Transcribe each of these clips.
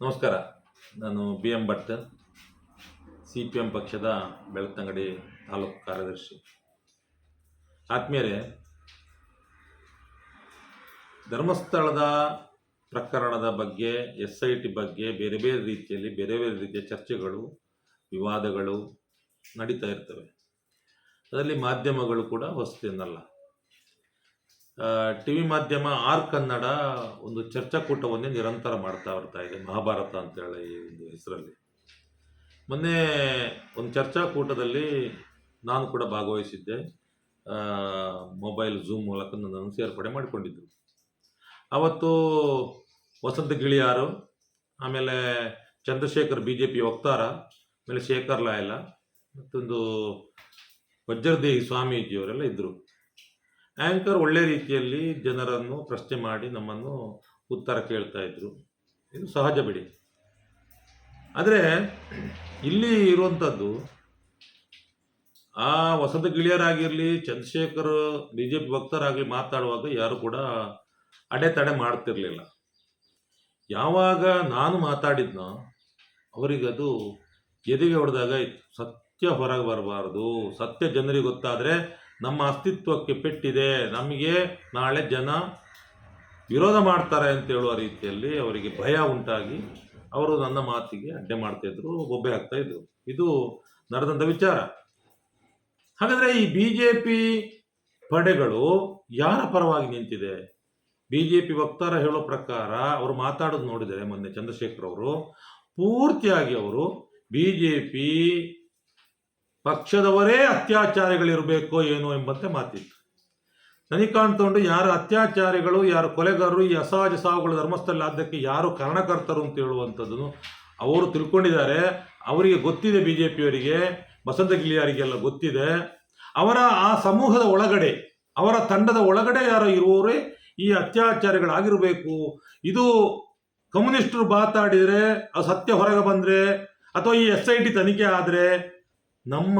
ನಮಸ್ಕಾರ. ನಾನು B M Bhat C P M ಪಕ್ಷದ ಬೆಳ್ತಂಗಡಿ ತಾಲೂಕು ಕಾರ್ಯದರ್ಶಿ. ಆತ್ಮೀಯರೇ, ಧರ್ಮಸ್ಥಳದ ಪ್ರಕರಣದ ಬಗ್ಗೆ, ಎಸ್ ಐ ಟಿ ಬಗ್ಗೆ ಬೇರೆ ಬೇರೆ ರೀತಿಯಲ್ಲಿ ಬೇರೆ ಬೇರೆ ರೀತಿಯ ಚರ್ಚೆಗಳು, ವಿವಾದಗಳು ನಡೀತಾ ಇರ್ತವೆ. ಅದರಲ್ಲಿ ಮಾಧ್ಯಮಗಳು ಕೂಡ ಹೊಸತೇನಲ್ಲ ಟಿ ವಿ ಮಾಧ್ಯಮ ಆರ್ ಕನ್ನಡ ಒಂದು ಚರ್ಚಾಕೂಟವನ್ನೇ ನಿರಂತರ ಮಾಡ್ತಾ ಬರ್ತಾ ಇದೆ, ಮಹಾಭಾರತ ಅಂತೇಳಿ ಈ ಒಂದು ಹೆಸರಲ್ಲಿ. ಮೊನ್ನೆ ಒಂದು ಚರ್ಚಾಕೂಟದಲ್ಲಿ ನಾನು ಕೂಡ ಭಾಗವಹಿಸಿದ್ದೆ. ಮೊಬೈಲ್ ಝೂಮ್ ಮೂಲಕ ನನ್ನನ್ನು ಸೇರ್ಪಡೆ ಮಾಡಿಕೊಂಡಿದ್ದರು ಅವತ್ತು ವಸಂತ ಗಿಳಿಯಾರು, ಆಮೇಲೆ ಚಂದ್ರಶೇಖರ್ ಬಿ ಜೆ ಪಿ ವಕ್ತಾರ, ಆಮೇಲೆ ಶೇಖರ್ ಲಾಯಲ ಮತ್ತೊಂದು ವಜ್ರದೇಹಿ ಸ್ವಾಮೀಜಿಯವರೆಲ್ಲ ಇದ್ದರು ಆ್ಯಂಕರ್ ಒಳ್ಳೆ ರೀತಿಯಲ್ಲಿ ಜನರನ್ನು ಪ್ರಶ್ನೆ ಮಾಡಿ ನಮ್ಮನ್ನು ಉತ್ತರ ಕೇಳ್ತಾ ಇದ್ರು. ಇದು ಸಹಜ ಬಿಡಿ. ಆದರೆ ಇಲ್ಲಿ ಇರುವಂಥದ್ದು ಆ ವಸಂತ ಗಿಳಿಯರಾಗಿರಲಿ, ಚಂದ್ರಶೇಖರ್ ಬಿ ಜೆ ಪಿ ಭಕ್ತರಾಗಲಿ ಮಾತಾಡುವಾಗ ಯಾರು ಕೂಡ ಅಡೆತಡೆ ಮಾಡ್ತಿರ್ಲಿಲ್ಲ. ಯಾವಾಗ ನಾನು ಮಾತಾಡಿದ್ನೋ ಅವರಿಗದು ಎದೆಗೆ ಹೊಡೆದಾಗ ಸತ್ಯ ಹೊರಗೆ ಬರಬಾರ್ದು. ಸತ್ಯ ಜನರಿಗೆ ಗೊತ್ತಾದರೆ ನಮ್ಮ ಅಸ್ತಿತ್ವಕ್ಕೆ ಪೆಟ್ಟಿದೆ. ನಮಗೆ ನಾಳೆ ಜನ ವಿರೋಧ ಮಾಡ್ತಾರೆ ಅಂತ ಹೇಳುವ ರೀತಿಯಲ್ಲಿ ಅವರಿಗೆ ಭಯ ಉಂಟಾಗಿ ಅವರು ನನ್ನ ಮಾತಿಗೆ ಅಡ್ಡೆ ಮಾಡ್ತಾ ಇದ್ರು, ಬೊಬ್ಬೆ ಆಗ್ತಾ ಇದ್ರು. ಇದು ನಡೆದಂಥ ವಿಚಾರ. ಹಾಗಾದ್ರೆ ಈ ಬಿ ಜೆ ಪಿ ಪಡೆಗಳು ಯಾರ ಪರವಾಗಿ ನಿಂತಿದೆ? ಬಿ ಜೆ ಪಿ ವಕ್ತಾರ ಹೇಳೋ ಪ್ರಕಾರ ಅವರು ಮಾತಾಡೋದು ನೋಡಿದರೆ ಮೊನ್ನೆ ಚಂದ್ರಶೇಖರ್ ಅವರು, ಪೂರ್ತಿಯಾಗಿ ಅವರು ಬಿ ಜೆ ಪಿ ಪಕ್ಷದವರೇ ಅತ್ಯಾಚಾರಿಗಳಿರಬೇಕೋ ಏನೋ ಎಂಬಂತೆ ಮಾತಿತ್ತು. ನನಗೆ ಕಾಣ್ತೊಂಡು ಯಾರು ಅತ್ಯಾಚಾರಿಗಳು, ಯಾರು ಕೊಲೆಗಾರರು, ಈ ಅಸಹಜ ಸಾವುಗಳು ಧರ್ಮಸ್ಥಳ ಆದ್ದಕ್ಕೆ ಯಾರು ಕಾರಣಕರ್ತರು ಅಂತ ಹೇಳುವಂಥದ್ದನ್ನು ಅವರು ತಿಳ್ಕೊಂಡಿದ್ದಾರೆ. ಅವರಿಗೆ ಗೊತ್ತಿದೆ ಬಿ ಜೆ ಪಿಯವರಿಗೆ ಬಸಂತ ಗಿಳಿಯಾರಿಗೆಲ್ಲ ಗೊತ್ತಿದೆ. ಅವರ ಆ ಸಮೂಹದ ಒಳಗಡೆ, ಅವರ ತಂಡದ ಒಳಗಡೆ ಯಾರೋ ಇರುವವರೇ ಈ ಅತ್ಯಾಚಾರಿಗಳಾಗಿರಬೇಕು. ಇದು ಕಮ್ಯುನಿಸ್ಟರು ಮಾತಾಡಿದರೆ ಸತ್ಯ ಹೊರಗೆ ಬಂದರೆ, ಅಥವಾ ಈ ಎಸ್ ಐ ಟಿ ತನಿಖೆ ಆದರೆ ನಮ್ಮ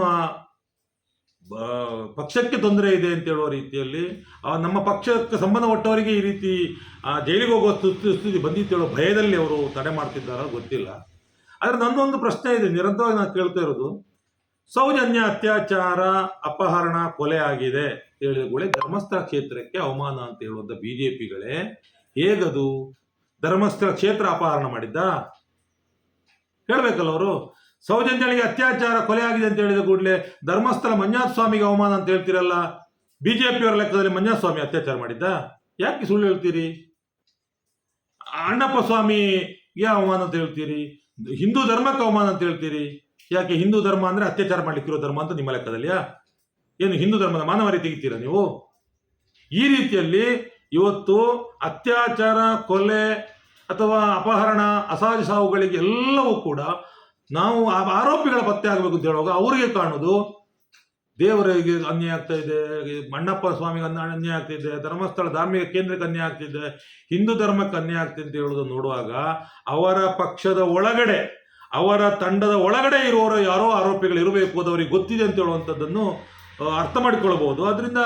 ಪಕ್ಷಕ್ಕೆ ತೊಂದರೆ ಇದೆ ಅಂತ ಹೇಳುವ ರೀತಿಯಲ್ಲಿ ನಮ್ಮ ಪಕ್ಷಕ್ಕೆ ಸಂಬಂಧಪಟ್ಟವರಿಗೆ ಈ ರೀತಿ ಜೈಲಿಗೆ ಹೋಗುವ ಸ್ಥಿತಿ ಬಂದಿತ್ತು ಹೇಳೋ ಭಯದಲ್ಲಿ ಅವರು ತಡೆ ಮಾಡ್ತಿದ್ದಾರೋ ಗೊತ್ತಿಲ್ಲ. ಆದರೆ ನನ್ನೊಂದು ಪ್ರಶ್ನೆ ಇದೆ, ನಿರಂತರವಾಗಿ ನಾನು ಕೇಳ್ತಾ ಇರೋದು, ಸೌಜನ್ಯ ಅತ್ಯಾಚಾರ, ಅಪಹರಣ ಕೊಲೆ ಆಗಿದೆ ಹೇಳಿದ ಕೂಡಲೇ ಧರ್ಮಸ್ಥಳ ಕ್ಷೇತ್ರಕ್ಕೆ ಅವಮಾನ ಅಂತ ಹೇಳುವಂಥ ಬಿ ಜೆ ಪಿಗಳೇ ಹೇಗದು? ಧರ್ಮಸ್ಥಳ ಕ್ಷೇತ್ರ ಅಪಹರಣ ಮಾಡಿದ್ದ? ಹೇಳ್ಬೇಕಲ್ಲ ಅವರು. ಸೌಜನ್ಯಳಿಗೆ ಅತ್ಯಾಚಾರ ಕೊಲೆ ಆಗಿದೆ ಅಂತ ಹೇಳಿದ ಕೂಡಲೇ ಧರ್ಮಸ್ಥಳ ಮಂಜುನಾಥ ಸ್ವಾಮಿಗೆ ಅವಮಾನ ಅಂತ ಹೇಳ್ತೀರಲ್ಲ? ಪಿಯವರ ಲೆಕ್ಕದಲ್ಲಿ ಮಂಜುನಾಥ ಸ್ವಾಮಿ ಅತ್ಯಾಚಾರ ಮಾಡಿದ್ದ? ಯಾಕೆ ಸುಳ್ಳು ಹೇಳ್ತೀರಿ? ಅಣ್ಣಪ್ಪ ಸ್ವಾಮಿಗೆ ಅವಮಾನ ಅಂತ ಹೇಳ್ತೀರಿ? ಹಿಂದೂ ಧರ್ಮಕ್ಕೆ ಅವಮಾನ ಅಂತ ಹೇಳ್ತೀರಿ? ಯಾಕೆ ಹಿಂದೂ ಧರ್ಮ ಅಂದ್ರೆ ಅತ್ಯಾಚಾರ ಮಾಡ್ಲಿಕ್ಕಿರೋ ಧರ್ಮ ಅಂತ ನಿಮ್ಮ ಲೆಕ್ಕದಲ್ಲಿಯಾ ಏನು ಹಿಂದೂ ಧರ್ಮದ ಮಾನವರಿ ತೆಗಿತೀರಾ ನೀವು? ಈ ರೀತಿಯಲ್ಲಿ ಇವತ್ತು ಅತ್ಯಾಚಾರ, ಕೊಲೆ ಅಥವಾ ಅಪಹರಣ, ಅಸಹಜ ಸಾವುಗಳಿಗೆ ಎಲ್ಲವೂ ಕೂಡ ನಾವು ಆ ಆರೋಪಿಗಳ ಪತ್ತೆ ಆಗಬೇಕು ಅಂತ ಹೇಳುವಾಗ ಅವರಿಗೆ ಕಾಣೋದು ದೇವರಿಗೆ ಅನ್ಯಾಯ ಆಗ್ತಾ ಇದೆ ಮಣ್ಣಪ್ಪ ಸ್ವಾಮಿಗೆ ಅನ್ಯ ಅನ್ಯಾಯ ಆಗ್ತಿದೆ ಧರ್ಮಸ್ಥಳ ಧಾರ್ಮಿಕ ಕೇಂದ್ರಕ್ಕೆ ಅನ್ಯಾಯ ಆಗ್ತಿದೆ ಹಿಂದೂ ಧರ್ಮಕ್ಕೆ ಅನ್ಯಾಯ ಆಗ್ತಿದೆ ಅಂತ ಹೇಳೋದು ನೋಡುವಾಗ ಅವರ ಪಕ್ಷದ ಒಳಗಡೆ, ಅವರ ತಂಡದ ಒಳಗಡೆ ಇರುವವರು ಯಾರೋ ಆರೋಪಿಗಳು ಇರಬೇಕು ಅದು ಅವರಿಗೆ ಗೊತ್ತಿದೆ ಅಂತ ಹೇಳುವಂಥದ್ದನ್ನು ಅರ್ಥ ಮಾಡಿಕೊಳ್ಳಬಹುದು ಅದರಿಂದ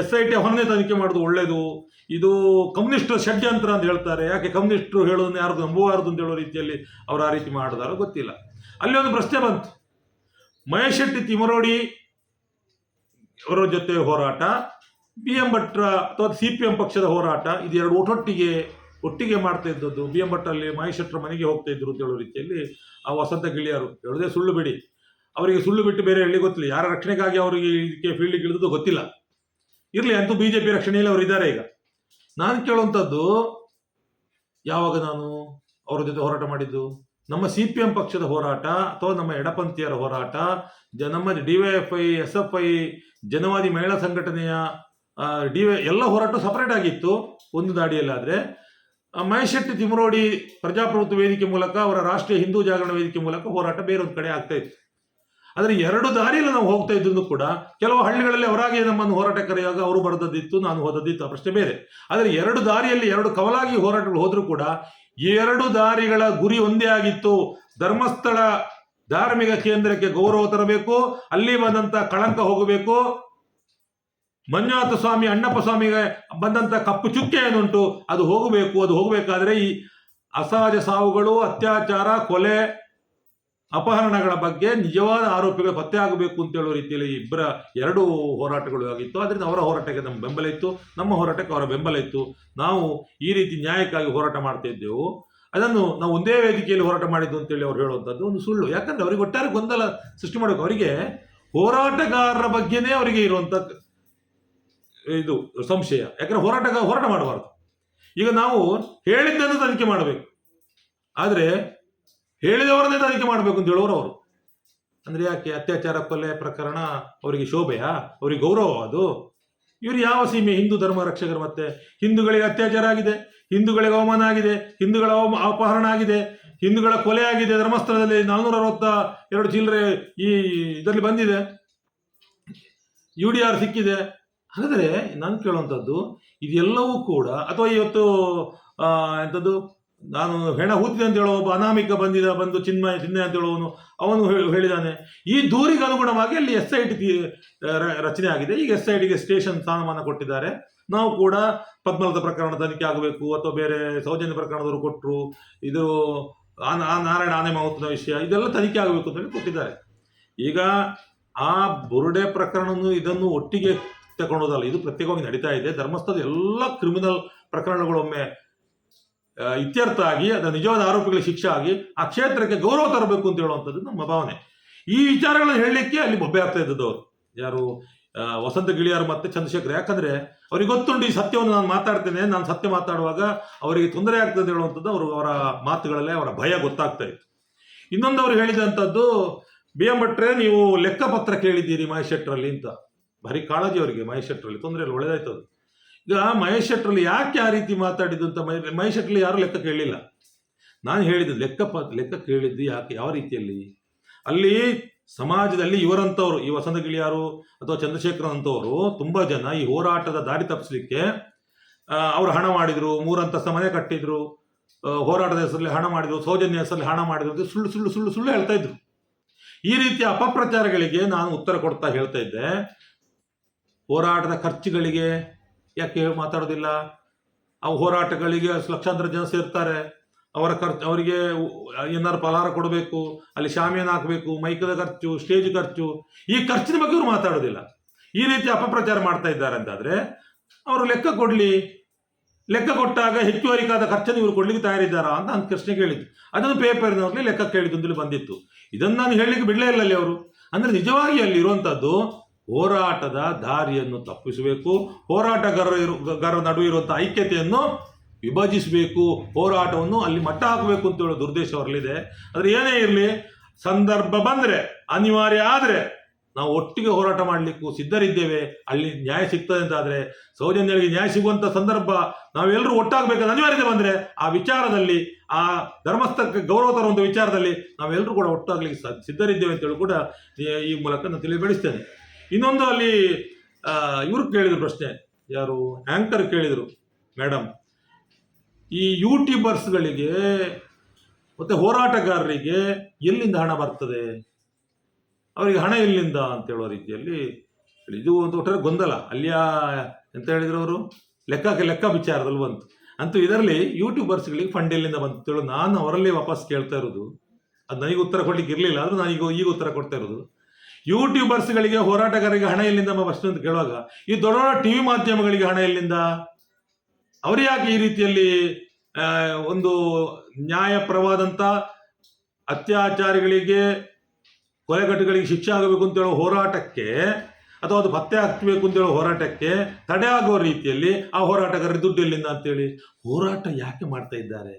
ಎಸ್ ಐ ಟಿ ಹೊನ್ನೆ ತನಿಖೆ ಮಾಡೋದು ಒಳ್ಳೆಯದು ಇದು ಕಮ್ಯುನಿಸ್ಟ್ ಷಡ್ಯಂತ್ರ ಅಂತ ಹೇಳ್ತಾರೆ. ಯಾಕೆ ಕಮ್ಯುನಿಸ್ಟ್ರು ಹೇಳೋದನ್ನ ಯಾರು ನಂಬಬಾರದು ಅಂತ ಹೇಳೋ ರೀತಿಯಲ್ಲಿ ಅವರು ಆ ರೀತಿ ಮಾಡಿದಾರೋ ಗೊತ್ತಿಲ್ಲ. ಅಲ್ಲಿ ಒಂದು ಪ್ರಶ್ನೆ ಬಂತು. ಮಹೇಶ್ ಶೆಟ್ಟಿ ತಿಮರೋಡಿ ಅವರ ಜೊತೆ ಹೋರಾಟ ಬಿ ಎಂ ಭಟ್ರ ಅಥವಾ ಸಿ ಪಿ ಎಂ ಪಕ್ಷದ ಹೋರಾಟ ಇದು ಎರಡು ಒಟ್ಟೊಟ್ಟಿಗೆ ಒಟ್ಟಿಗೆ ಮಾಡ್ತಾ ಇದ್ದದ್ದು. ಬಿ ಎಂ ಭಟ್ಟಲ್ಲಿ ಮಹೇಶ್ ಶೆಟ್ಟರ ಮನೆಗೆ ಹೋಗ್ತಾ ಇದ್ರು ಅಂತ ಹೇಳೋ ರೀತಿಯಲ್ಲಿ ಆ ವಸಂತ ಗಿಳಿಯರು ಹೇಳೋದೇ ಸುಳ್ಳು ಬಿಡಿ. ಅವರಿಗೆ ಸುಳ್ಳು ಬಿಟ್ಟು ಬೇರೆ ಹೇಳಿ ಗೊತ್ತಿಲ್ಲ. ಯಾರ ರಕ್ಷಣೆಗಾಗಿ ಅವರಿಗೆ ಇದಕ್ಕೆ ಫೀಲ್ಡಿಗೆ ಇಳಿದು ಗೊತ್ತಿಲ್ಲ. ಇರಲಿ, ಅಂತೂ ಬಿ ಜೆ ಪಿ ರಕ್ಷಣೆಯಲ್ಲಿ ಅವರು ಇದ್ದಾರೆ ಈಗ. ನಾನು ಕೇಳುವಂಥದ್ದು, ಯಾವಾಗ ನಾನು ಅವರ ಜೊತೆ ಹೋರಾಟ ಮಾಡಿದ್ದು? ನಮ್ಮ ಸಿ ಪಿ ಎಂ ಪಕ್ಷದ ಹೋರಾಟ ಅಥವಾ ನಮ್ಮ ಎಡಪಂಥೀಯರ ಹೋರಾಟ, ಜ ನಮ್ಮ D Y F I S F I Janavadi Mahila ಸಂಘಟನೆಯ ಡಿ ವೈ ಎಲ್ಲ ಹೋರಾಟ ಸಪರೇಟ್ ಆಗಿತ್ತು ಒಂದು ದಾಡಿಯಲ್ಲಾದರೆ ಮಹೇಶ್ ಶೆಟ್ಟಿ ತಿಮರೋಡಿ ಪ್ರಜಾಪ್ರಭುತ್ವ ವೇದಿಕೆ ಮೂಲಕ ಅವರ ರಾಷ್ಟ್ರೀಯ ಹಿಂದೂ ಜಾಗರಣ ವೇದಿಕೆ ಮೂಲಕ ಹೋರಾಟ ಬೇರೊಂದು ಕಡೆ ಆಗ್ತಾ ಇತ್ತು. ಆದರೆ ಎರಡು ದಾರಿಯಲ್ಲಿ ನಾವು ಹೋಗ್ತಾ ಇದ್ರು ಕೂಡ ಕೆಲವು ಹಳ್ಳಿಗಳಲ್ಲಿ ಅವರಾಗೆ ನಮ್ಮನ್ನು ಹೋರಾಟ ಕರೆಯುವಾಗ ಅವರು ಬರೆದದ್ದಿತ್ತು, ನಾನು ಹೋದದ್ದಿತ್ತು ಆ ಪ್ರಶ್ನೆ ಬೇರೆ. ಆದರೆ ಎರಡು ದಾರಿಯಲ್ಲಿ ಎರಡು ಕವಲಾಗಿ ಹೋರಾಟಗಳು ಹೋದರೂ ಕೂಡ ಎರಡು ದಾರಿಗಳ ಗುರಿ ಒಂದೇ ಆಗಿತ್ತು. ಧರ್ಮಸ್ಥಳ ಧಾರ್ಮಿಕ ಕೇಂದ್ರಕ್ಕೆ ಗೌರವ ತರಬೇಕು, ಅಲ್ಲಿ ಬಂದಂತ ಕಳಂಕ ಹೋಗಬೇಕು. ಮಂಜುನಾಥ ಸ್ವಾಮಿ ಅಣ್ಣಪ್ಪ ಸ್ವಾಮಿಗೆ ಬಂದಂತ ಕಪ್ಪು ಚುಕ್ಕೆ ಏನುಂಟು? ಅದು ಹೋಗಬೇಕು, ಅದು ಹೋಗಬೇಕಾದ್ರೆ ಈ ಅಸಹಜ ಸಾವುಗಳು, ಅತ್ಯಾಚಾರ, ಕೊಲೆ ಅಪಹರಣಗಳ ಬಗ್ಗೆ ನಿಜವಾದ ಆರೋಪಿಗಳು ಪತ್ತೆ ಆಗಬೇಕು ಅಂತ ಹೇಳೋ ರೀತಿಯಲ್ಲಿ ಇಬ್ಬರ ಎರಡು ಹೋರಾಟಗಳು ಆಗಿತ್ತು. ಅದರಿಂದ ಅವರ ಹೋರಾಟಕ್ಕೆ ನಮ್ಮ ಬೆಂಬಲ ಇತ್ತು. ನಮ್ಮ ಹೋರಾಟಕ್ಕೆ ಅವರ ಬೆಂಬಲ ಇತ್ತು. ನಾವು ಈ ರೀತಿ ನ್ಯಾಯಕ್ಕಾಗಿ ಹೋರಾಟ ಮಾಡ್ತಾ ಇದ್ದೆವು. ಅದನ್ನು ನಾವು ಒಂದೇ ವೇದಿಕೆಯಲ್ಲಿ ಹೋರಾಟ ಮಾಡಿದ್ದು ಅಂತೇಳಿ ಅವ್ರು ಹೇಳುವಂಥದ್ದು ಒಂದು ಸುಳ್ಳು. ಯಾಕಂದ್ರೆ ಅವರಿಗೆ ಒಟ್ಟಾರೆ ಗೊಂದಲ ಸೃಷ್ಟಿ ಮಾಡಬೇಕು ಅವರಿಗೆ ಹೋರಾಟಗಾರರ ಬಗ್ಗೆನೇ ಅವರಿಗೆ ಇರುವಂಥ ಇದು ಸಂಶಯ. ಯಾಕಂದ್ರೆ ಹೋರಾಟಗಾರ ಹೋರಾಟ ಮಾಡಬಾರ್ದು. ಈಗ ನಾವು ಹೇಳಿದ್ದನ್ನು ತನಿಖೆ ಮಾಡಬೇಕು. ಆದರೆ ಹೇಳಿದವರನ್ನೇ ತನಿಖೆ ಮಾಡಬೇಕು ಅಂತ ಹೇಳೋರು ಅವರು. ಅಂದ್ರೆ ಯಾಕೆ ಅತ್ಯಾಚಾರ ಕೊಲೆ ಪ್ರಕರಣ ಅವರಿಗೆ ಶೋಭೆಯಾ? ಅವರಿಗೆ ಗೌರವ ಅದು? ಇವರು ಯಾವ ಸೀಮೆ? ಹಿಂದೂ ಧರ್ಮ ರಕ್ಷಕರು ಮತ್ತೆ. ಹಿಂದೂಗಳಿಗೆ ಅತ್ಯಾಚಾರ ಆಗಿದೆ, ಹಿಂದೂಗಳಿಗೆ ಅವಮಾನ ಆಗಿದೆ, ಹಿಂದೂಗಳ ಅಪಹರಣ ಆಗಿದೆ, ಹಿಂದೂಗಳ ಕೊಲೆ ಆಗಿದೆ. ಧರ್ಮಸ್ಥಳದಲ್ಲಿ ನಾಲ್ನೂರ ಅರವತ್ತ ಎರಡು ಚಿಲ್ಲರೆ ಈ ಇದರಲ್ಲಿ ಬಂದಿದೆ. ಯು ಡಿ ಆರ್ ಸಿಕ್ಕಿದೆ. ಹಾಗಾದರೆ ನಾನು ಕೇಳುವಂಥದ್ದು ಇದೆಲ್ಲವೂ ಕೂಡ, ಅಥವಾ ಇವತ್ತು ಎಂಥದ್ದು ನಾನು ಹೆಣ ಹೂತಿದೆ ಅಂತ ಹೇಳೋ ಒಬ್ಬ ಅನಾಮಿಕ ಬಂದಿದ, ಬಂದು ಚಿನ್ಮಯ ಚಿನ್ಮಯ ಅಂತ ಹೇಳೋನು ಅವನು ಹೇಳಿದಾನೆ. ಈ ದೂರಿಗೆ ಅನುಗುಣವಾಗಿ ಅಲ್ಲಿ ಎಸ್ ಐ ಟಿ ರಚನೆ ಆಗಿದೆ. ಈಗ ಎಸ್ ಐ ಟಿಗೆ ಸ್ಟೇಷನ್ ಸ್ಥಾನಮಾನ ಕೊಟ್ಟಿದ್ದಾರೆ. ನಾವು ಕೂಡ ಪದ್ಮಲತ ಪ್ರಕರಣ ತನಿಖೆ ಆಗಬೇಕು ಅಥವಾ ಬೇರೆ ಸೌಜನ್ಯ ಪ್ರಕರಣದವರು ಕೊಟ್ಟರು ಇದು ಆ ನಾರಾಯಣ ಆನೆ ಮಾವುತನ ವಿಷಯ, ಇದೆಲ್ಲ ತನಿಖೆ ಆಗಬೇಕು ಅಂತ ಹೇಳಿ ಕೊಟ್ಟಿದ್ದಾರೆ. ಈಗ ಆ ಬುರುಡೆ ಪ್ರಕರಣನು ಇದನ್ನು ಒಟ್ಟಿಗೆ ತಗೊಂಡೋದಲ್ಲ, ಇದು ಪ್ರತ್ಯೇಕವಾಗಿ ನಡೀತಾ ಇದೆ. ಧರ್ಮಸ್ಥಳದ ಎಲ್ಲ ಕ್ರಿಮಿನಲ್ ಪ್ರಕರಣಗಳೊಮ್ಮೆ ಇತ್ಯರ್ಥ ಆಗಿ, ಅದರ ನಿಜವಾದ ಆರೋಪಿಗಳಿಗೆ ಶಿಕ್ಷೆ ಆಗಿ, ಆ ಕ್ಷೇತ್ರಕ್ಕೆ ಗೌರವ ತರಬೇಕು ಅಂತ ಹೇಳುವಂಥದ್ದು ನಮ್ಮ ಭಾವನೆ. ಈ ವಿಚಾರಗಳನ್ನು ಹೇಳಲಿಕ್ಕೆ ಅಲ್ಲಿ ಬೊಬ್ಬೆ ಆಗ್ತಾ ಇದ್ದದ್ದು ಅವರು. ಯಾರು ವಸಂತ ಗಿಳಿಯಾರು ಮತ್ತೆ ಚಂದ್ರಶೇಖರ್, ಯಾಕಂದ್ರೆ ಅವ್ರಿಗೆ ಗೊತ್ತುಂಟು ಈ ಸತ್ಯವನ್ನು ನಾನು ಮಾತಾಡ್ತೇನೆ, ನಾನು ಸತ್ಯ ಮಾತಾಡುವಾಗ ಅವರಿಗೆ ತೊಂದರೆ ಆಗ್ತದೆ ಹೇಳುವಂಥದ್ದು ಅವರು, ಅವರ ಮಾತುಗಳಲ್ಲೇ ಅವರ ಭಯ ಗೊತ್ತಾಗ್ತಾ ಇತ್ತು. ಇನ್ನೊಂದು ಅವರು ಹೇಳಿದಂಥದ್ದು ಬಿ ಎಂ ಭಟ್ರೆ ನೀವು ಲೆಕ್ಕಪತ್ರ ಕೇಳಿದ್ದೀರಿ ಮಹೇಶ್ ಶೆಟ್ಟರಲ್ಲಿ ಅಂತ. ಭಾರಿ ಕಾಳಜಿ ಅವರಿಗೆ ಮಹೇಶ್ ಶೆಟ್ಟರಲ್ಲಿ ತೊಂದರೆ ಇಲ್ಲ, ಒಳ್ಳೆದಾಯ್ತು ಈಗ ಮಹೇಶ್ ಶೆಟ್ಟರಲ್ಲಿ ಯಾಕೆ ಆ ರೀತಿ ಮಾತಾಡಿದ್ದು ಅಂತ ಮಹೇ- ಮಹೇಶ್ ಶೆಟ್ರಲ್ಲಿ ಯಾರು ಲೆಕ್ಕ ಕೇಳಿಲ್ಲ ನಾನು ಹೇಳಿದ್ದು ಲೆಕ್ಕ ಲೆಕ್ಕ ಕೇಳಿದ್ದು ಯಾಕೆ, ಯಾವ ರೀತಿಯಲ್ಲಿ? ಅಲ್ಲಿ ಸಮಾಜದಲ್ಲಿ ಇವರಂಥವ್ರು, ಈ ವಸಂತ ಗಿಳಿಯಾರು ಅಥವಾ ಚಂದ್ರಶೇಖರ್ ಅಂತವರು ತುಂಬಾ ಜನ ಈ ಹೋರಾಟದ ದಾರಿ ತಪ್ಪಿಸ್ಲಿಕ್ಕೆ ಅವರು ಹಣ ಮಾಡಿದ್ರು, ಮೂರಂತಸ್ತ ಮನೆ ಕಟ್ಟಿದ್ರು ಹೋರಾಟದ ಹೆಸರಲ್ಲಿ ಹಣ ಮಾಡಿದ್ರು, ಸೌಜನ್ಯ ಹೆಸರಲ್ಲಿ ಹಣ ಮಾಡಿದ್ರು ಸುಳ್ಳು ಸುಳ್ಳು ಸುಳ್ಳು ಸುಳ್ಳು ಹೇಳ್ತಾ ಇದ್ರು. ಈ ರೀತಿಯ ಅಪಪ್ರಚಾರಗಳಿಗೆ ನಾನು ಉತ್ತರ ಕೊಡ್ತಾ ಹೇಳ್ತಾ ಇದ್ದೆ. ಹೋರಾಟದ ಖರ್ಚುಗಳಿಗೆ ಯಾಕೆ ಮಾತಾಡೋದಿಲ್ಲ? ಆ ಹೋರಾಟಗಳಿಗೆ ಲಕ್ಷಾಂತರ ಜನ ಸೇರ್ತಾರೆ. ಅವರ ಖರ್ಚು ಅವರಿಗೆ ಏನಾದ್ರು ಫಲಹಾರ ಕೊಡಬೇಕು, ಅಲ್ಲಿ ಶಾಮಿಯನ್ನು ಹಾಕಬೇಕು, ಮೈಕದ ಖರ್ಚು, ಸ್ಟೇಜ್ ಖರ್ಚು, ಈ ಖರ್ಚಿನ ಬಗ್ಗೆ ಇವರು ಮಾತಾಡೋದಿಲ್ಲ. ಈ ರೀತಿ ಅಪಪ್ರಚಾರ ಮಾಡ್ತಾ ಇದ್ದಾರೆ ಅಂತಾದ್ರೆ, ಅವರು ಲೆಕ್ಕ ಕೊಡ್ಲಿ. ಲೆಕ್ಕ ಕೊಟ್ಟಾಗ ಹೆಚ್ಚುವರಿಕಾದ ಖರ್ಚನ್ನು ಇವರು ಕೊಡ್ಲಿಕ್ಕೆ ತಯಾರಿದ್ದಾರಾ ಅಂತ ನಾನು ಕೃಷ್ಣ ಕೇಳಿದ್ದು. ಅದನ್ನು ಪೇಪರ್ನಲ್ಲಿ ಲೆಕ್ಕ ಕೇಳಿದ್ದು ಬಂದಿತ್ತು. ಇದನ್ನು ನಾನು ಹೇಳಲಿಕ್ಕೆ ಬಿಡಲೇ ಇಲ್ಲ ಅಲ್ಲಿ ಅವರು. ಅಂದ್ರೆ ನಿಜವಾಗಿ ಅಲ್ಲಿ ಇರುವಂತದ್ದು ಹೋರಾಟದ ದಾರಿಯನ್ನು ತಪ್ಪಿಸಬೇಕು, ಹೋರಾಟಗಾರರ ಗಾರರ ನಡುವೆ ಇರುವಂಥ ಐಕ್ಯತೆಯನ್ನು ವಿಭಜಿಸಬೇಕು, ಹೋರಾಟವನ್ನು ಅಲ್ಲಿ ಮಟ್ಟ ಹಾಕಬೇಕು ಅಂತ ಹೇಳೋ ದುರ್ದೇಶ ಅವರಲ್ಲಿದೆ. ಆದರೆ ಏನೇ ಇರಲಿ, ಸಂದರ್ಭ ಬಂದರೆ, ಅನಿವಾರ್ಯ ಆದರೆ, ನಾವು ಒಟ್ಟಿಗೆ ಹೋರಾಟ ಮಾಡಲಿಕ್ಕೂ ಸಿದ್ಧರಿದ್ದೇವೆ, ಅಲ್ಲಿ ನ್ಯಾಯ ಸಿಗ್ತದೆ ಅಂತಾದರೆ ಸೌಜನ್ಯಗಳಿಗೆ ನ್ಯಾಯ ಸಿಗುವಂಥ ಸಂದರ್ಭ ನಾವೆಲ್ಲರೂ ಒಟ್ಟಾಗಬೇಕಾದ ಅನಿವಾರ್ಯತೆ ಬಂದರೆ, ಆ ವಿಚಾರದಲ್ಲಿ, ಆ ಧರ್ಮಸ್ಥಳಕ್ಕೆ ಗೌರವ ತರುವಂಥ ವಿಚಾರದಲ್ಲಿ ನಾವೆಲ್ಲರೂ ಕೂಡ ಒಟ್ಟಾಗ್ಲಿಕ್ಕೆ ಸಿದ್ಧರಿದ್ದೇವೆ ಅಂತೇಳಿ ಕೂಡ ಈ- ಈ ಮೂಲಕ ನಾನು ತಿಳಿಬೇಡಿಸ್ತೇನೆ ಇನ್ನೊಂದು ಅಲ್ಲಿ ಇವರು ಕೇಳಿದ್ರು ಪ್ರಶ್ನೆ. ಯಾರು? ಆಂಕರ್ ಕೇಳಿದರು ಮೇಡಮ್ ಈ ಯೂಟ್ಯೂಬರ್ಸ್ಗಳಿಗೆ ಮತ್ತೆ ಹೋರಾಟಗಾರರಿಗೆ ಎಲ್ಲಿಂದ ಹಣ ಬರ್ತದೆ? ಅವರಿಗೆ ಹಣ ಎಲ್ಲಿಂದ ಅಂತ ಹೇಳೋ ರೀತಿಯಲ್ಲಿ ಇದು ಒಂದು ಒಟ್ಟರೆ ಗೊಂದಲ. ಅಲ್ಲಿಯ, ಎಂತ ಹೇಳಿದ್ರು ಅವರು? ಲೆಕ್ಕಕ್ಕೆ ಲೆಕ್ಕ ವಿಚಾರದಲ್ಲಿ ಬಂತು. ಅಂತೂ ಇದರಲ್ಲಿ ಯೂಟ್ಯೂಬರ್ಸ್ಗಳಿಗೆ ಫಂಡ್ ಎಲ್ಲಿಂದ ಬಂತು ಹೇಳೋ. ನಾನು ಅವರಲ್ಲಿ ವಾಪಸ್ ಕೇಳ್ತಾ ಇರೋದು. ಅದು ನನಗೆ ಉತ್ತರ ಕೊಡ್ಲಿಕ್ಕೆ ಇರಲಿಲ್ಲ, ಆದ್ರೂ ನಾನು ಈಗ ಈಗ ಉತ್ತರ ಕೊಡ್ತಾ ಇರೋದು. ಯೂಟ್ಯೂಬರ್ಸ್ಗಳಿಗೆ, ಹೋರಾಟಗಾರರಿಗೆ ಹಣ ಎಲ್ಲಿಂದ ಫಸ್ಟ್ ಅಂತ ಕೇಳುವಾಗ, ಈ ದೊಡ್ಡ ದೊಡ್ಡ ಟಿವಿ ಮಾಧ್ಯಮಗಳಿಗೆ ಹಣ ಎಲ್ಲಿಂದ? ಅವರು ಯಾಕೆ ಈ ರೀತಿಯಲ್ಲಿ ಒಂದು ನ್ಯಾಯಪ್ರವಾದಂತ ಅತ್ಯಾಚಾರಿಗಳಿಗೆ, ಕೊಲೆಗಟ್ಟುಗಳಿಗೆ ಶಿಕ್ಷೆ ಆಗಬೇಕು ಅಂತ ಹೇಳೋ ಹೋರಾಟಕ್ಕೆ, ಅಥವಾ ಅದು ಪತ್ತೆ ಹಾಕ್ಬೇಕು ಅಂತ ಹೇಳೋ ಹೋರಾಟಕ್ಕೆ ತಡೆ ಆಗುವ ರೀತಿಯಲ್ಲಿ ಆ ಹೋರಾಟಗಾರರಿಗೆ ದುಡ್ಡು ಎಲ್ಲಿಂದ ಅಂತೇಳಿ? ಹೋರಾಟ ಯಾಕೆ ಮಾಡ್ತಾ ಇದ್ದಾರೆ?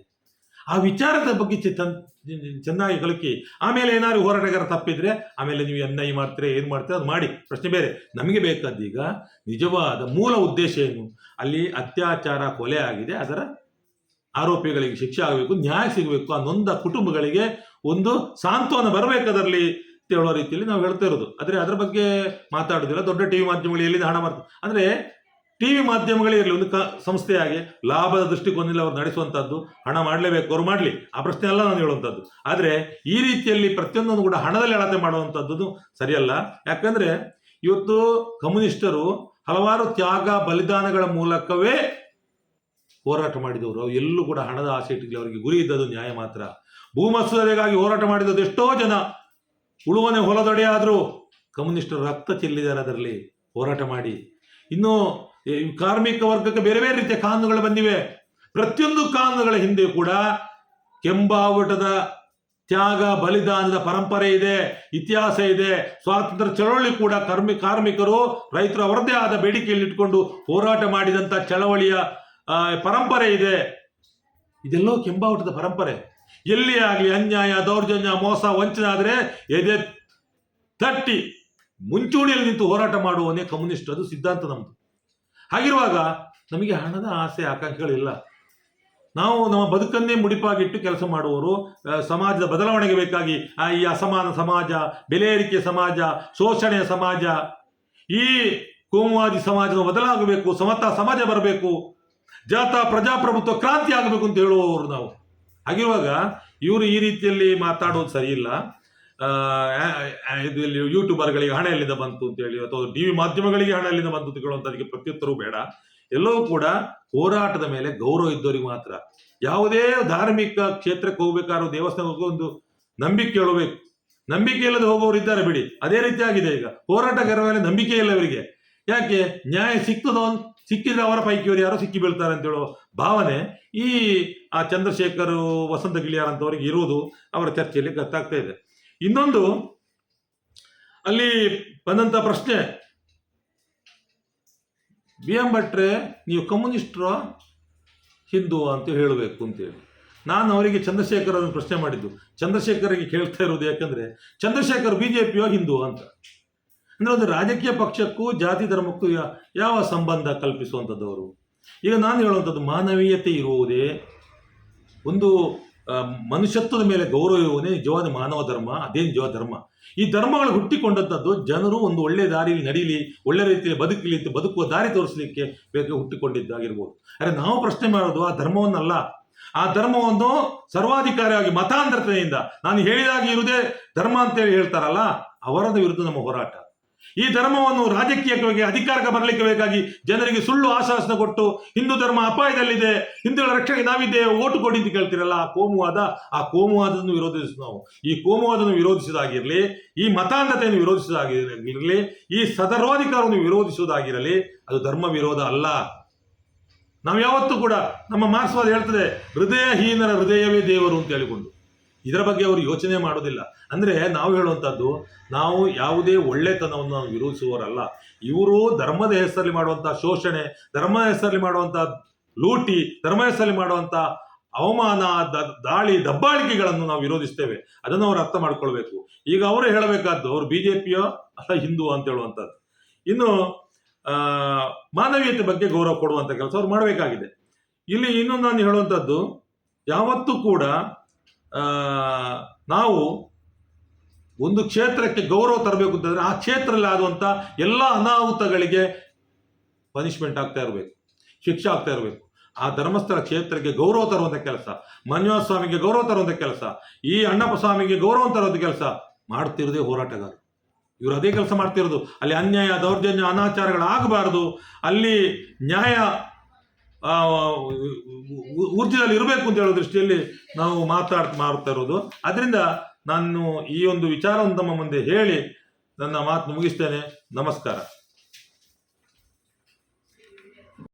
ಆ ವಿಚಾರದ ಬಗ್ಗೆ ಚೆನ್ನಾಗಿ ಕಲಕಿ. ಆಮೇಲೆ ಏನಾದ್ರು ಹೋರಾಟಗಾರ ತಪ್ಪಿದ್ರೆ, ಆಮೇಲೆ ನೀವು ಎನ್ ಐ ಮಾಡ್ತೀರಾ, ಏನು ಮಾಡ್ತೀರಾ ಅದು ಮಾಡಿ. ಪ್ರಶ್ನೆ ಬೇರೆ, ನಮಗೆ ಬೇಕಾದೀಗ ನಿಜವಾದ ಮೂಲ ಉದ್ದೇಶ ಏನು? ಅಲ್ಲಿ ಅತ್ಯಾಚಾರ ಕೊಲೆ ಆಗಿದೆ, ಅದರ ಆರೋಪಿಗಳಿಗೆ ಶಿಕ್ಷೆ ಆಗಬೇಕು, ನ್ಯಾಯ ಸಿಗಬೇಕು ಆ ಕುಟುಂಬಗಳಿಗೆ ಒಂದು ಸಾಂತ್ವನ ಬರಬೇಕು ಅದರಲ್ಲಿ ಹೇಳೋ ರೀತಿಯಲ್ಲಿ ನಾವು ಹೇಳ್ತಾ ಇರೋದು. ಆದರೆ ಅದರ ಬಗ್ಗೆ ಮಾತಾಡೋದಿಲ್ಲ. ದೊಡ್ಡ ಟಿವಿ ಮಾಧ್ಯಮಗಳು ಎಲ್ಲಿಂದ ಹಣ ಮಾಡ್ತಾರೆ ಅಂದರೆ ಟಿವಿ ಮಾಧ್ಯಮಗಳೇ ಇರಲಿ, ಒಂದು ಕ, ಸಂಸ್ಥೆಯಾಗಿ ಲಾಭದ ದೃಷ್ಟಿಕೋನದಲ್ಲಿ ಅವ್ರು ನಡೆಸುವಂಥದ್ದು ಹಣ ಮಾಡಲೇಬೇಕು, ಅವ್ರು ಮಾಡಲಿ. ಆ ಪ್ರಶ್ನೆ ಅಲ್ಲ ನಾನು ಹೇಳುವಂಥದ್ದು ಆದರೆ ಈ ರೀತಿಯಲ್ಲಿ ಪ್ರತಿಯೊಂದನ್ನು ಕೂಡ ಹಣದಲ್ಲಿ ಅಳತೆ ಮಾಡುವಂಥದ್ದು ಸರಿಯಲ್ಲ. ಯಾಕಂದರೆ ಇವತ್ತು ಕಮ್ಯುನಿಸ್ಟರು ಹಲವಾರು ತ್ಯಾಗ, ಬಲಿದಾನಗಳ ಮೂಲಕವೇ ಹೋರಾಟ ಮಾಡಿದವರು. ಅವು ಎಲ್ಲೂ ಕೂಡ ಹಣದ ಆಸೆ ಇಟ್ಟಿಲ್ಲ ಅವರಿಗೆ ಗುರಿ ಇದ್ದದ್ದು ನ್ಯಾಯ ಮಾತ್ರ. ಭೂಮಸೂದೆಗಾಗಿ ಹೋರಾಟ ಮಾಡಿದದ್ದು ಎಷ್ಟೋ ಜನ. ಉಳುವನೆ ಹೊಲದೊಡೆಯಾದರೂ ಕಮ್ಯುನಿಸ್ಟರು ರಕ್ತ ಚೆಲ್ಲಿದ್ದಾರೆ ಅದರಲ್ಲಿ. ಹೋರಾಟ ಮಾಡಿ. ಇನ್ನು ಕಾರ್ಮಿಕ ವರ್ಗಕ್ಕೆ ಬೇರೆ ಬೇರೆ ರೀತಿಯ ಕಾನೂನುಗಳು ಬಂದಿವೆ. ಪ್ರತಿಯೊಂದು ಕಾನೂನುಗಳ ಹಿಂದೆ ಕೂಡ ಕೆಂಬಾವುಟದ ತ್ಯಾಗ, ಬಲಿದಾನದ ಪರಂಪರೆ ಇದೆ, ಇತಿಹಾಸ ಇದೆ. ಸ್ವಾತಂತ್ರ್ಯ ಚಳವಳಿ ಕೂಡ ಕರ್ಮಿ, ಕಾರ್ಮಿಕರು, ರೈತರು ಅವರದೇ ಆದ ಬೇಡಿಕೆಯಲ್ಲಿ ಇಟ್ಕೊಂಡು ಹೋರಾಟ ಮಾಡಿದಂಥ ಚಳವಳಿಯ ಪರಂಪರೆ ಇದೆ. ಇದೆಲ್ಲೋ ಕೆಂಬಾವುಟದ ಪರಂಪರೆ. ಎಲ್ಲಿ ಆಗಲಿ ಅನ್ಯಾಯ, ದೌರ್ಜನ್ಯ, ಮೋಸ, ವಂಚನೆ ಆದರೆ ಎದೆ ತಟ್ಟಿ ಮುಂಚೂಣಿಯಲ್ಲಿ ನಿಂತು ಹೋರಾಟ ಮಾಡುವವನೇ ಕಮ್ಯುನಿಸ್ಟ್. ಅದು ಸಿದ್ಧಾಂತ ನಮ್ಮದು ಹಾಗಿರುವಾಗ ನಮಗೆ ಹಣದ ಆಸೆ, ಆಕಾಂಕ್ಷೆಗಳಿಲ್ಲ. ನಾವು ನಮ್ಮ ಬದುಕನ್ನೇ ಮುಡಿಪಾಗಿಟ್ಟು ಕೆಲಸ ಮಾಡುವವರು ಸಮಾಜದ ಬದಲಾವಣೆಗೆ ಬೇಕಾಗಿ ಈ ಅಸಮಾನ ಸಮಾಜ, ಬೆಲೆ ಏರಿಕೆ ಸಮಾಜ ಶೋಷಣೆಯ ಸಮಾಜ, ಈ ಕೋಮುವಾದಿ ಸಮಾಜ ಬದಲಾಗಬೇಕು, ಸಮತಾ ಸಮಾಜ ಬರಬೇಕು, ಜಾತ, ಪ್ರಜಾಪ್ರಭುತ್ವ, ಕ್ರಾಂತಿ ಆಗಬೇಕು ಅಂತ ಹೇಳುವವರು ನಾವು. ಹಾಗಿರುವಾಗ ಇವರು ಈ ರೀತಿಯಲ್ಲಿ ಮಾತಾಡೋದು ಸರಿಯಿಲ್ಲ. ಆ, ಆ, ಆ, ಇದು ಯೂಟ್ಯೂಬರ್ಗಳಿಗೆ ಹಣ ಎಲ್ಲಿಂದ ಬಂತು ಅಂತ ಹೇಳಿ ಅಥವಾ ಟಿ ವಿ ಮಾಧ್ಯಮಗಳಿಗೆ ಹಣ ಎಲ್ಲಿಂದ ಬಂತು ಕೇಳುವಂಥದ್ದಕ್ಕೆ ಪ್ರತ್ಯುತ್ತರವೂ ಬೇಡ. ಎಲ್ಲವೂ ಕೂಡ ಹೋರಾಟದ ಮೇಲೆ ಗೌರವ ಇದ್ದವರಿಗೆ ಮಾತ್ರ. ಯಾವುದೇ ಧಾರ್ಮಿಕ ಕ್ಷೇತ್ರಕ್ಕೆ ಹೋಗ್ಬೇಕಾದ್ರೂ ದೇವಸ್ಥಾನಕ್ಕೆ ಒಂದು ನಂಬಿಕೆ ಹೇಳಬೇಕು. ನಂಬಿಕೆ ಇಲ್ಲದೆ ಹೋಗೋರು ಇದ್ದಾರೆ ಬಿಡಿ. ಅದೇ ರೀತಿ ಆಗಿದೆ ಈಗ. ಹೋರಾಟಗಾರರ ಮೇಲೆ ನಂಬಿಕೆ ಇಲ್ಲ ಅವರಿಗೆ. ಯಾಕೆ? ನ್ಯಾಯ ಸಿಕ್ತದೋ ಸಿಕ್ಕಿದ್ರೆ ಅವರ ಪೈಕಿಯವರು ಯಾರೋ ಸಿಕ್ಕಿ ಬೀಳ್ತಾರೆ ಅಂತ ಹೇಳೋ ಭಾವನೆ ಈ ಆ ಚಂದ್ರಶೇಖರ್ ವಸಂತ ಗಿಳಿಯಾರ್ ಅಂತವರಿಗೆ ಇರುವುದು ಅವರ ಚರ್ಚೆಯಲ್ಲಿ ಗೊತ್ತಾಗ್ತಾ ಇದೆ. ಇನ್ನೊಂದು, ಅಲ್ಲಿ ಬಂದಂತ ಪ್ರಶ್ನೆ. ಬಿ ಎಂ ಭಟ್ರೆ ನೀವು ಕಮ್ಯುನಿಸ್ಟ್ರೋ ಹಿಂದೂ ಅಂತ ಹೇಳಬೇಕು ಅಂತೇಳಿ ನಾನು ಅವರಿಗೆ ಚಂದ್ರಶೇಖರ್ ಅದನ್ನು ಪ್ರಶ್ನೆ ಮಾಡಿದ್ದು. ಚಂದ್ರಶೇಖರ್ಗೆ ಕೇಳ್ತಾ ಇರೋದು ಯಾಕಂದ್ರೆ, ಚಂದ್ರಶೇಖರ್ ಬಿಜೆಪಿಯೋ ಹಿಂದೂ ಅಂತ. ಅಂದ್ರೆ ಒಂದು ರಾಜಕೀಯ ಪಕ್ಷಕ್ಕೂ ಜಾತಿ ಧರ್ಮಕ್ಕೂ ಯಾವ ಸಂಬಂಧ ಕಲ್ಪಿಸುವಂಥದ್ದವರು ಈಗ ನಾನು ಹೇಳುವಂಥದ್ದು ಮಾನವೀಯತೆ ಇರುವುದೇ ಒಂದು ಮನುಷ್ಯತ್ವದ ಮೇಲೆ ಗೌರವ ಇರುವುದೇ ನಿಜವಾದ ಮಾನವ ಧರ್ಮ, ಅದೇ ನಿಜವಾದ ಧರ್ಮ. ಈ ಧರ್ಮಗಳು ಹುಟ್ಟಿಕೊಂಡಂಥದ್ದು ಜನರು ಒಂದು ಒಳ್ಳೆ ದಾರಿಯಲ್ಲಿ ನಡೀಲಿ, ಒಳ್ಳೆ ರೀತಿಯಲ್ಲಿ ಬದುಕಲಿ ಅಂತ ಬದುಕುವ ದಾರಿ ತೋರಿಸಲಿಕ್ಕೆ ಬೇಕು ಹುಟ್ಟಿಕೊಂಡಿದ್ದಾಗಿರ್ಬೋದು. ಅರೆ ನಾವು ಪ್ರಶ್ನೆ ಮಾಡೋದು, ಆ ಧರ್ಮವನ್ನಲ್ಲ. ಆ ಧರ್ಮವನ್ನು ಸರ್ವಾಧಿಕಾರಿಯಾಗಿ ಮತಾಂತರತೆಯಿಂದ, ನಾನು ಹೇಳಿದಾಗಿ ಇರುವುದೇ ಧರ್ಮ ಅಂತೇಳಿ ಹೇಳ್ತಾರಲ್ಲ, ಅವರದ ವಿರುದ್ಧ ನಮ್ಮ ಹೋರಾಟ. ಈ ಧರ್ಮವನ್ನು ರಾಜಕೀಯಕ್ಕೆ ಅಧಿಕಾರಕ್ಕೆ ಬರಲಿಕ್ಕೆ ಬೇಕಾಗಿ ಜನರಿಗೆ ಸುಳ್ಳು ಆಶ್ವಾಸನೆ ಕೊಟ್ಟು ಹಿಂದೂ ಧರ್ಮ ಅಪಾಯದಲ್ಲಿದೆ, ಹಿಂದೂಗಳ ರಕ್ಷಣೆಗೆ ನಾವಿದ್ದೇವೆ, ಓಟು ಕೊಡಿ ಅಂತ ಕೇಳ್ತಿರಲ್ಲ, ಆ ಕೋಮುವಾದ, ಆ ಕೋಮುವಾದವನ್ನು ವಿರೋಧಿಸಿ ನಾವು. ಈ ಕೋಮುವಾದವನ್ನು ವಿರೋಧಿಸುವುದಾಗಿರಲಿ ಈ ಮತಾಂಧತೆಯನ್ನು ವಿರೋಧಿಸುವುದಾಗಿರಲಿ ಈ ಸದರ್ವಾಧಿಕಾರವನ್ನು ವಿರೋಧಿಸುವುದಾಗಿರಲಿ, ಅದು ಧರ್ಮ ವಿರೋಧ ಅಲ್ಲ. ನಾವು ಯಾವತ್ತೂ ಕೂಡ ನಮ್ಮ ಮಾರ್ಕ್ಸ್ವಾದ ಹೇಳ್ತದೆ, ಹೃದಯಹೀನರ ಹೃದಯವೇ ದೇವರು ಅಂತ ಹೇಳಿಕೊಂಡು. ಇದರ ಬಗ್ಗೆ ಅವರು ಯೋಚನೆ ಮಾಡೋದಿಲ್ಲ. ಅಂದ್ರೆ ನಾವು ಹೇಳುವಂಥದ್ದು, ನಾವು ಯಾವುದೇ ಒಳ್ಳೆತನವನ್ನು ನಾವು ವಿರೋಧಿಸುವವರಲ್ಲ. ಇವರು ಧರ್ಮದ ಹೆಸರಲ್ಲಿ ಮಾಡುವಂಥ ಶೋಷಣೆ, ಧರ್ಮದ ಹೆಸರಲ್ಲಿ ಮಾಡುವಂಥ ಲೂಟಿ ಧರ್ಮ ಹೆಸರಲ್ಲಿ ಮಾಡುವಂಥ ಅವಮಾನ ದಾಳಿ, ದಬ್ಬಾಳಿಕೆಗಳನ್ನು ನಾವು ವಿರೋಧಿಸ್ತೇವೆ. ಅದನ್ನು ಅವರು ಅರ್ಥ ಮಾಡ್ಕೊಳ್ಬೇಕು. ಈಗ ಅವರು ಹೇಳಬೇಕಾದ್ದು, ಅವರು ಪಿಯೋ ಅಥವಾ ಹಿಂದೂ ಅಂತ ಹೇಳುವಂಥದ್ದು. ಇನ್ನು ಮಾನವೀಯತೆ ಬಗ್ಗೆ ಗೌರವ ಕೊಡುವಂಥ ಕೆಲಸ ಅವ್ರು ಮಾಡಬೇಕಾಗಿದೆ. ಇಲ್ಲಿ ಇನ್ನೊಂದು ನಾನು ಹೇಳುವಂಥದ್ದು, ಯಾವತ್ತೂ ಕೂಡ ನಾವು ಒಂದು ಕ್ಷೇತ್ರಕ್ಕೆ ಗೌರವ ತರಬೇಕು ಅಂತಂದ್ರೆ ಆ ಕ್ಷೇತ್ರದಲ್ಲಿ ಆಗುವಂಥ ಎಲ್ಲ ಅನಾಹುತಗಳಿಗೆ ಪನಿಷ್ಮೆಂಟ್ ಆಗ್ತಾ ಇರಬೇಕು, ಶಿಕ್ಷೆ ಆಗ್ತಾ ಇರಬೇಕು. ಆ ಧರ್ಮಸ್ಥಳ ಕ್ಷೇತ್ರಕ್ಕೆ ಗೌರವ ತರುವಂಥ ಕೆಲಸ ಮಂಜುನಾಥ ಸ್ವಾಮಿಗೆ ಗೌರವ ತರುವಂಥ ಕೆಲಸ, ಈ ಅಣ್ಣಪ್ಪ ಸ್ವಾಮಿಗೆ ಗೌರವ ತರುವಂತ ಕೆಲಸ ಮಾಡ್ತಿರೋದೇ ಹೋರಾಟಗಾರರು ಇವರು ಅದೇ ಕೆಲಸ ಮಾಡ್ತಿರೋದು. ಅಲ್ಲಿ ಅನ್ಯಾಯ, ದೌರ್ಜನ್ಯ ಅನಾಚಾರಗಳು ಆಗಬಾರದು ಅಲ್ಲಿ ನ್ಯಾಯ ಊರ್ಜಿದಲ್ಲಿ ಇರಬೇಕು ಅಂತ ಹೇಳೋ ದೃಷ್ಟಿಯಲ್ಲಿ ನಾವು ಮಾತಾಡ್ ಮಾಡ್ತಾ ಇರೋದು. ಅದರಿಂದ ನಾನು ಈ ಒಂದು ವಿಚಾರವನ್ನು ತಮ್ಮ ಮುಂದೆ ಹೇಳಿ ನನ್ನ ಮಾತು ಮುಗಿಸ್ತೇನೆ. ನಮಸ್ಕಾರ.